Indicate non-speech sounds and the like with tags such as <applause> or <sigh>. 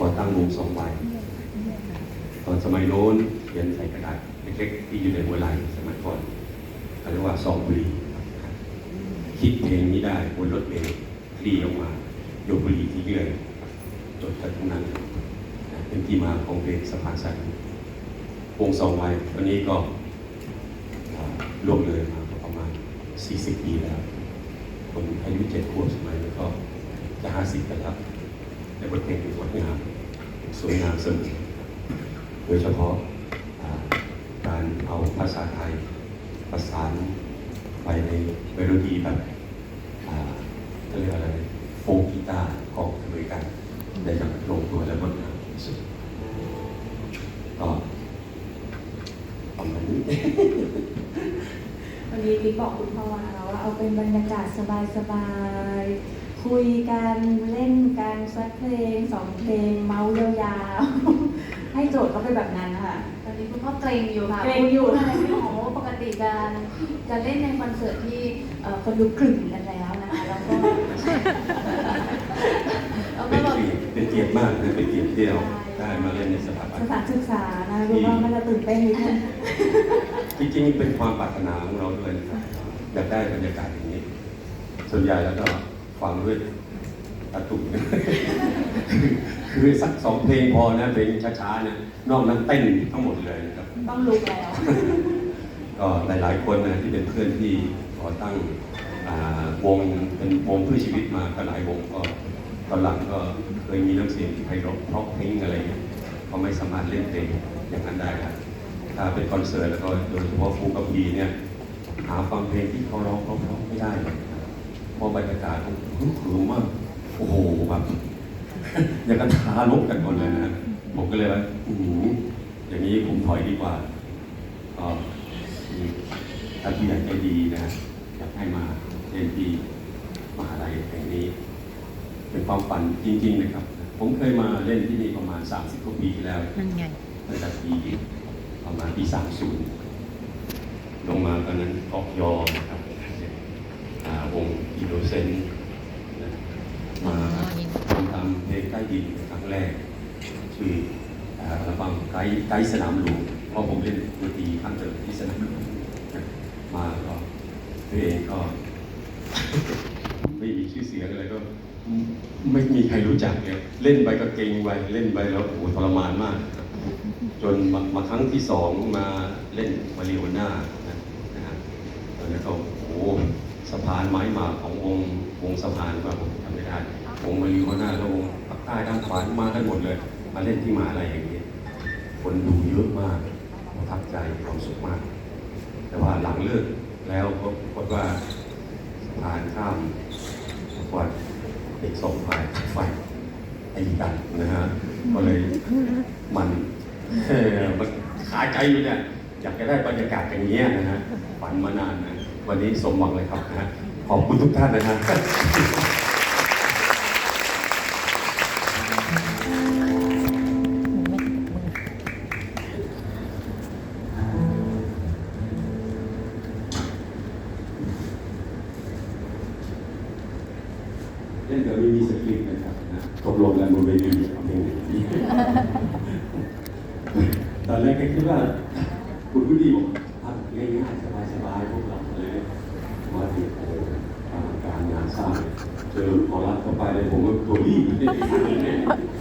ก่อตั้งวงสองวัยตอนสมัยโน้นเขียนใส่กระดาษเล็กๆที่อยู่ในหัวไหล่สมัยก่อนเขาเรียกว่าซองบุหรี่คิดเพลงนี้ได้บนรถเมล์คลี่ออกมาโยบุหรี่ทิ้งเลยจดจากตรงนั้น เป็นที่มาของเพลงสะพานสันวงสองวัยตอนนี้ก็อ่าล่วงเลยมาประมาณ 40 ปีแล้ว คนอายุเจ็ดขวบสมัยนี้ก็จะห้าสิบกันแล้ว ในบทเพลงที่งดงามสวยงามเสมอโดยเฉพาะอ่าการเอาภาษาไทยประสานไปในเมโลดี้แบบอ่าเขาเรียกอะไรโฟล์กกีตาร์ของอเมริกันได้อย่างลงตัวและงดงามที่สุดก็ประมาณนี้วันนี้บิ๊กบอกคุณพ่อนะคะว่าเอาเป็นบรรยากาศสบายๆ คุยกันเล่นกันสักเพลงสองเพลงเมาส์ยาวๆ ให้โจทย์เขาไปแบบนั้นนะคะตอนนี้คุณพ่อเกรงอยู่ค่ะเกรงอยู่พูดอะไรไม่ออกเพราะว่าปกติจะจะเล่นในคอนเสิร์ตที่เอ่อคนดูกลุ่มกันแล้วนะคะแล้วก็แล้วเป็ก็นแบบเกียรติเป็นเกียรติมากนะเป็นเกียรติที่เราได้มาเล่นในสถาบันสถานศึกษานะรู้ว่ามันจะตื่นเต้นนิดนึงจริงๆเป็นความปรารถนาของเราด้วยนะครับอยากได้บรรยากาศอย่างนี้ ส่วนใหญ่แล้วก็ ฟังด้วยตะตุ่มคือสักสองเพลงพอนะเพลงช้าๆเนี่ยนอกนั้นเต้นทั้งหมดเลยนะครับต้องลุกแล้ว ก็หลายๆคนนะที่เป็นเพื่อนที่ก่อตั้งอ่าวงเป็นวงเพื่อชีวิตมาก็หลายวงก็ตอนหลังก็เคยมีน้ำเสียงที่ไพเราะเพราะเพลงอะไรเงี้ยเขาไม่สามารถเล่นเพลงอย่างนั้นได้ครับถ้าเป็นคอนเสิร์ตแล้วก็โดยเฉพาะฟูกับพีเนี่ยหาฟังเพลงที่เขาร้องเพราะๆไม่ได้ เลยนะครับเพราะบรรยากาศเขาคึกคืนมากโอ้โหแบบอย่างกันท้าลบกันหมดเลยนะผมก็เลยว่าอือหืออย่างนี้ผมถอยดีกว่าก็ถ้าที่อยากจะดีนะอยากให้มาเรียนที่มหาลัยแห่งนี้ เป็นความฝันจริง ๆ นะครับ ผมเคยมาเล่นที่นี่ประมาณ 30กว่าปีที่แล้วนั่นไงตั้งแต่ปีประมาณปี30ลงมาตอนนั้นออกยอนะครับอ่า วงอีโดเซนมาทำทำเพลงใต้ดินครั้งแรกชื่ออัลบั้มไกด์ไกด์สนามหลวงเพราะผมเล่นดนตรีข้างเดิมที่สนามหลวงมาก็ตัวเองก็ ไม่มีชื่อเสียงอะไรก็ ไม่มีใครรู้จักเลยเล่นไปก็เก่งไปเล่นไปแล้วโอ้โหทรมานมาก จนมามาครั้งที่สองมาเล่นมาริโอน่านะนะฮะตอนนั้นก็โอ้โหะพานไม้หมากของวงวงค์สะพานว่าผมจำไม่ได้วงมาริโอน่าแล้ววงภาคใต้ทางขวามากันหมดเลย มาเล่นที่มาอะไรอย่างนี้ คนดูเยอะมากประทับใจความสุขมาก แต่ว่าหลังเลิกแล้วก็พบว่าสะพานข้ามวัดเด็กสองฝ่ายฝ่ายตีกันนะฮะก็เลยมันเอ่มันคาใจอยู่เนี่ยอยากจะได้บรรยากาศอย่างนี้ยนะฮะฝันมานานนะ วันนี้สมหวังเลยครับนะฮะขอบคุณทุกท่านนะฮะเล่นแบบไม่มีสคริปต์นะครับนะตกลงกันบนเวทีทำเพลงไหนดีตอนแรกก็คิดว่าคุณผู้ดีบอก 공업법이 <laughs> <laughs>